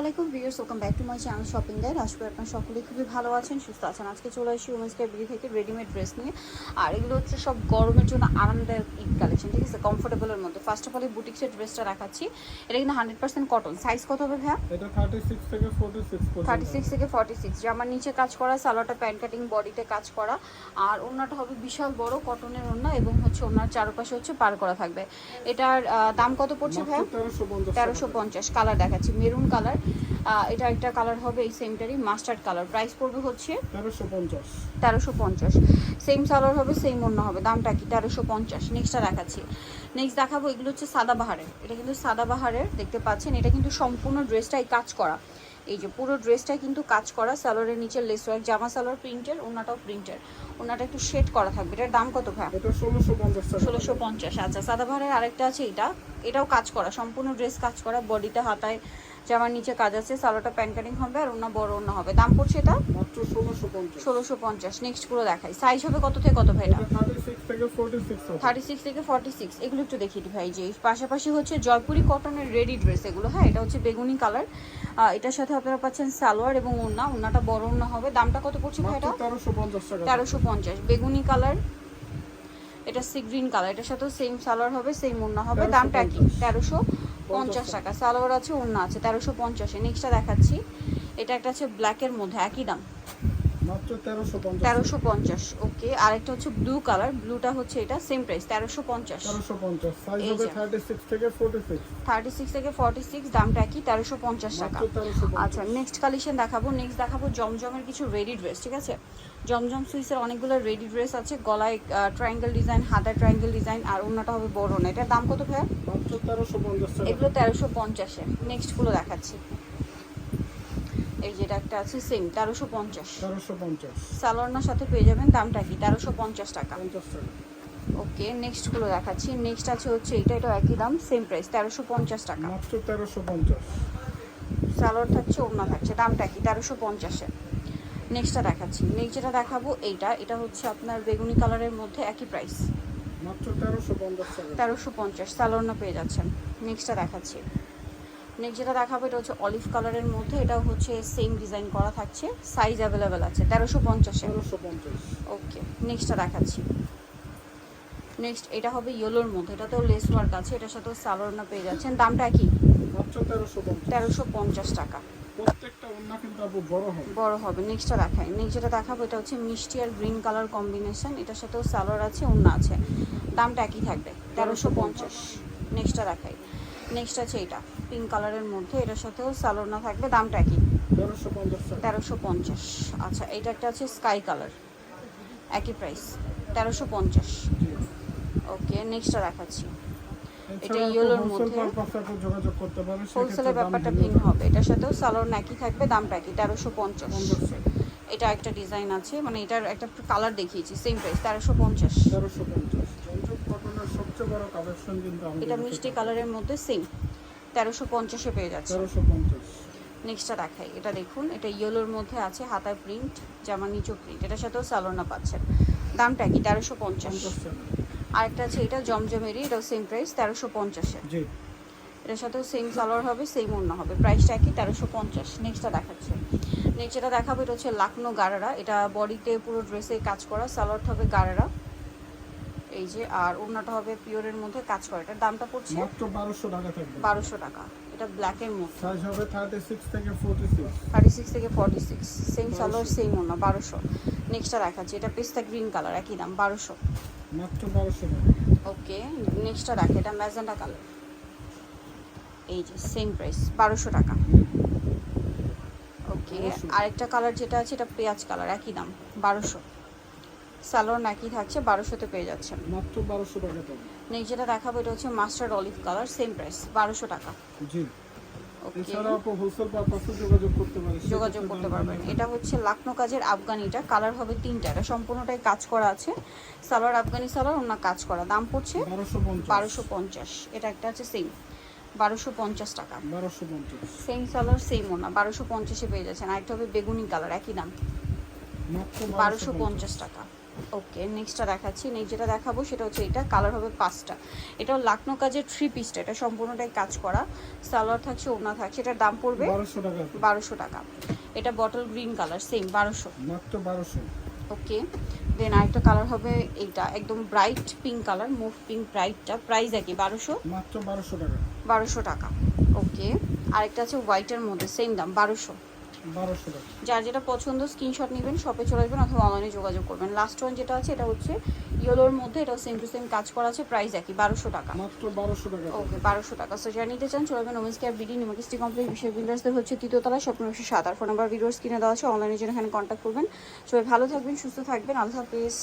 আলাইকুম viewers welcome back to my channel shopping guide. আসবে আপনার সকলেই খুবই ভালো আছেন সুস্থ আছেন। আজকে চলে আসি উমেন্স কেয়ার বিডি থেকে রেডিমেড ড্রেস নিয়ে। আর এগুলো হচ্ছে সব গরমের জন্য আরামদায়ক ঈদ কালেকশন ঠিক আছে? কমফোর্টেবলের মধ্যে। ফার্স্ট অফ অল এই বুটিক্সের ড্রেসটা রাখাচ্ছি এটা কিন্তু হান্ড্রেড পার্সেন্ট কটন সাইজ কত হবে ভাইয়া? এটা 36 থেকে 46 থার্টি সিক্স থেকে ফর্টি সিক্স জামার নিচে কাজ করা সালোয়ারটা প্যান্ট কাটিং বডিতে কাজ করা। আর ওড়নাটা হবে বিশাল বড় কটনের ওড়না এবং হচ্ছে ওনার চারপাশে হচ্ছে পার করা থাকবে। এটার দাম কত পড়ছে ভাইয়া? মাত্র 1350 তেরোশো পঞ্চাশ। কালার দেখাচ্ছি। মেরুন কালার এটা একটা কালার হবে এই সেমটারই মাস্টার্ড কালার প্রাইস পড়বে হচ্ছে 1350 তেরোশো পঞ্চাশ। সেম সালোয়ার হবে সেম অন্য হবে। দামটা কি? তেরোশো পঞ্চাশ। নেক্সটটা দেখাচ্ছি। নেক্সট দেখাবো এগুলো হচ্ছে সাদাবাহারের এটা কিন্তু সাদাবাহারের দেখতে পাচ্ছেন? এটা কিন্তু সম্পূর্ণ ড্রেসটাই কাজ করা। এই যে পুরো ড্রেসটাই কিন্তু কাজ করা সালোয়ারের নিচে লেস ওয়ার্ক জামা সালোয়ার প্রিন্টের ওনাটাও প্রিন্টের ওনাটা একটু শেড করা থাকবে। এটার দাম কত ভাই এটা 1650 টাকা ষোলোশো পঞ্চাশ। আচ্ছা সাদাবাহারের আরেকটা আছে এটা। এটাও কাজ করা সম্পূর্ণ ড্রেস কাজ করা বডিতে হাতায় জামার নিচে কাজ আছে সালোটা প্যান্ট কাটিং হবে আর ওনা বড় ওনা হবে। দাম পড়ছে এটা? মাত্র 1650 ষোলোশো পঞ্চাশ। নেক্সটগুলো দেখাই। সাইজ হবে কত থেকে কত ভাই এটা এটা 36 থেকে 46 হবে। থার্টি সিক্স থেকে ফর্টি সিক্স এগুলো একটু দিই ভাই যে পাশাপাশি হচ্ছে জয়পুরি কটনের রেডি ড্রেস এগুলো হ্যাঁ? এটা হচ্ছে বেগুনি কালার এটার সাথে আপনারা পাচ্ছেন সালোয়ার এবং ওনা ওনাটা বড় ওনা হবে। দামটা কত পড়ছে ভাই এটা? 1350 টাকা। তেরোশো পঞ্চাশ। বেগুনি কালার এটা সি গ্রিন কালার এটার সাথেও সেম সালোয়ার হবে সেম ওড়না হবে। দামটা কি তেরোশো। পঞ্চাশ টাকা। সালোয়ার আছে ওড়না আছে তেরোশো পঞ্চাশে। নেক্সটটা দেখাচ্ছি। এটা একটা আছে ব্ল্যাকের মধ্যে একই দাম। মাত্র 1350 তেরোশো পঞ্চাশ ওকে। আরেকটা হচ্ছে ব্লু কালার ব্লুটা হচ্ছে এটা সেম প্রাইস তেরোশো পঞ্চাশ। 1350 সাইজ এই হবে যে। 36 থেকে 46 থার্টি সিক্স থেকে ফর্টি সিক্স দামটা কি তেরোশো পঞ্চাশ টাকা। আচ্ছা নেক্সট কালেকশন দেখাবো। নেক্সট দেখাবো জমজমের কিছু রেডি ড্রেস ঠিক আছে? জমজম সুইসের অনেকগুলো রেডি ড্রেস আছে গলায় ট্রায়াঙ্গেল ডিজাইন হাতায় ট্রায়াঙ্গেল ডিজাইন আর অন্যটা হবে বড় না এটার দাম কত ভাইয়া? মাত্র 1350 টাকা এগুলো তেরোশো পঞ্চাশে। নেক্সটগুলো দেখাচ্ছি। এই যেটা একটা আছে সেম তেরোশো পঞ্চাশ। 1350 সালোয়ারনার সাথে পেয়ে যাবেন দামটা কি? তেরোশো পঞ্চাশ টাকা। 50 টাকা। ওকে নেক্সটগুলো দেখাচ্ছি। নেক্সট আছে হচ্ছে এটা এটা একই দাম সেম প্রাইস তেরোশো পঞ্চাশ টাকা। মাত্র 1350 সালোয়ার থাকছে ওড়না থাকছে দামটা কি? তেরোশো পঞ্চাশে। নেক্সটটা দেখাচ্ছি। নেক্সট যেটা দেখাবো এইটা এটা হচ্ছে আপনার বেগুনি কালারের মধ্যে একই প্রাইস মাত্র 1350 টাকা তেরোশো পঞ্চাশ সালোয়ারনা পেয়ে যাচ্ছেন। নেক্সটটা দেখাচ্ছি। নেক্সট যেটা দেখাবো এটা হচ্ছে অলিভ কালারের মধ্যে এটাও হচ্ছে সেম ডিজাইন করা থাকছে। সাইজ অ্যাভেলেবেল আছে তেরোশো পঞ্চাশে। 1350 ওকে নেক্সটটা দেখাচ্ছি। নেক্সট এটা হবে ইয়েলোর মধ্যে এটাতেও লেস ওয়ার্ক আছে এটার সাথেও সালোয়ারনা পেয়ে যাচ্ছেন। দামটা কি? মাত্র 1350 তেরোশো পঞ্চাশ টাকা। প্রত্যেকটা ওন্না কিন্তু আপু বড় হবে। বড় হবে। নেক্সটটা দেখাই। নেক্সট যেটা দেখাবো এটা হচ্ছে মিষ্টি আর গ্রিন কালার কম্বিনেশন। এটার সাথেও সালোয়ার আছে অন্য আছে। দামটা একই থাকবে তেরোশো পঞ্চাশ। নেক্সটটা দেখাই। নেক্সট আছে এটা পিঙ্ক কালারের মধ্যে। এটার সাথেও সালোয়ার না থাকবে দামটা একই। 1350 টাকা তেরোশো পঞ্চাশ। আচ্ছা এটা একটা আছে স্কাই কালার একই প্রাইস তেরোশো পঞ্চাশ। ওকে নেক্সটটা দেখাচ্ছি। এটা এছাড়া yellow র wholesale মধ্যে। যোগাযোগ করতে হোলসেলের ব্যাপারটা ভিন্ন হবে। এটার সাথেও সালোয়ার একই থাকবে দামটা একই তেরোশো পঞ্চাশ। এটা একটা ডিজাইন আছে মানে এটার একটা কালার দেখিয়েছি সেম প্রাইস তেরোশো পঞ্চাশ। তেরোশো পঞ্চাশ। সবচেয়ে বড় কালেকশন কিন্তু এটা মিষ্টি কালারের মধ্যে সেম তেরোশো পঞ্চাশে পেয়ে যাচ্ছে। তেরোশো পঞ্চাশ। নেক্সটটা দেখাই এটা দেখুন এটা ইয়েলোর মধ্যে আছে হাতায় প্রিন্ট জামার নিচু প্রিন্ট এটার সাথেও সালোনা পাচ্ছেন। দামটা কি তেরোশো পঞ্চাশ। আরেকটা আছে এটা জমজমেরই এটাও সেম প্রাইস তেরোশো পঞ্চাশে। এটার সাথেও সেম সালোয়ার হবে সেম অন্য হবে প্রাইসটা একই তেরোশো পঞ্চাশ। নেক্সটটা দেখাচ্ছে। নেক্সট যেটা দেখাবো এটা হচ্ছে লাকনো গারারা। এটা বডিতে পুরো ড্রেসে কাজ করা সালোয়ার হবে গারারা। এই যে আর ওড়নাটা হবে পিওরের মধ্যে কাজ করা। এটার দামটা পড়ছে? মাত্র বারোশো টাকা থাকবে। বারোশো টাকা। এটা ব্ল্যাকের মধ্যে। সাইজ হবে থার্টি সিক্স থেকে ফোর্টি সিক্স থার্টি সিক্স থেকে forty six same salwar same ওড়না বারোশো। নেক্সটটা দেখাচ্ছি এটা পেস্তা গ্রিন কালার একই দাম বারোশো। মাত্র বারোশো টাকা। ওকে নেক্সটটা দেখে এটা ম্যাজেন্টা কালার। এই যে সেম প্রাইস বারোশো টাকা। ওকে 1200 আরেকটা কালার যেটা আছে এটা পেঁয়াজ কালার একই দাম বারোশো। স্যালোন একই থাকছে বারোশোতে পেয়ে যাচ্ছেন। মাত্র বারোশো টাকা নেক্সট যেটা দেখাবো এটা হচ্ছে mustard olive colour same price বারোশো টাকা। জি। এছাড়া আপু হোলসেল পারপাসে যোগাযোগ করতে পারেন যোগাযোগ করতে পারবেন। এটা হচ্ছে লাকনো কাজের আফগানিটা কালার হবে তিনটা। এটা সম্পূর্ণটাই কাজ করা আছে। সালোয়ার আফগানি সালোয়ার অন্য কাজ করা। দাম পড়ছে বারোশো পঞ্চাশ। এটা একটা আছে সেম বারোশো পঞ্চাশ টাকা। বারোশো পঞ্চাশ। সেম সালোয়ার সেম ওনা। বারোশো পঞ্চাশে পেয়ে যাচ্ছেন। আরেকটা হবে বেগুনি কালার একই দাম। বারোশো পঞ্চাশ টাকা। ওকে নেক্সটটা দেখাচ্ছি। নেক্সট যেটা দেখাবো সেটা হচ্ছে এটা কালার হবে পাঁচটা। এটাও লাকনো কাজের থ্রি পিসটা এটা সম্পূর্ণটাই কাজ করা। সালোয়ার থাকছে ওনা থাকছে এটার দাম পড়বে বারোশো টাকা। এটা বটল গ্রিন কালার সেম বারোশো। মাত্র বারোশো। ওকে দেন আরেকটা কালার হবে এইটা একদম bright pink colour mauve pink ব্রাইটটা price একই বারোশো? মাত্র বারোশো টাকা। বারোশো টাকা। ওকে আরেকটা আছে হোয়াইটের মধ্যে সেম দাম বারোশো। যার যেটা পছন্দ স্ক্রিনশট নেবেন শপে চলে আসবেন অথবা অনলাইনে যোগাযোগ করবেন। লাস্ট ওয়ান যেটা আছে এটা হচ্ছে ইয়েলোর মধ্যে এটা সেম টু সেম কাজ করা আছে প্রাইস একই বারোশো টাকা। মাত্র বারোশো টাকা। ওকে বারোশো টাকা। সো যারা নিতে চান চলে আসবেন ওমেন্স কেয়ার বিডি নিমাকিস্টি কমপ্লেক্স বিশ্বের বিল্ডার্সদের হচ্ছে তৃতীয়তলা স্বপ্ন একশো সাত। আর ফোন নাম্বার ভিডিওস কিনে দেওয়া আছে অনলাইনে জন্য এখানে কন্ট্যাক্ট করবেন। সবাই ভালো থাকবেন সুস্থ থাকবেন। আল্লাহ হাফিজ।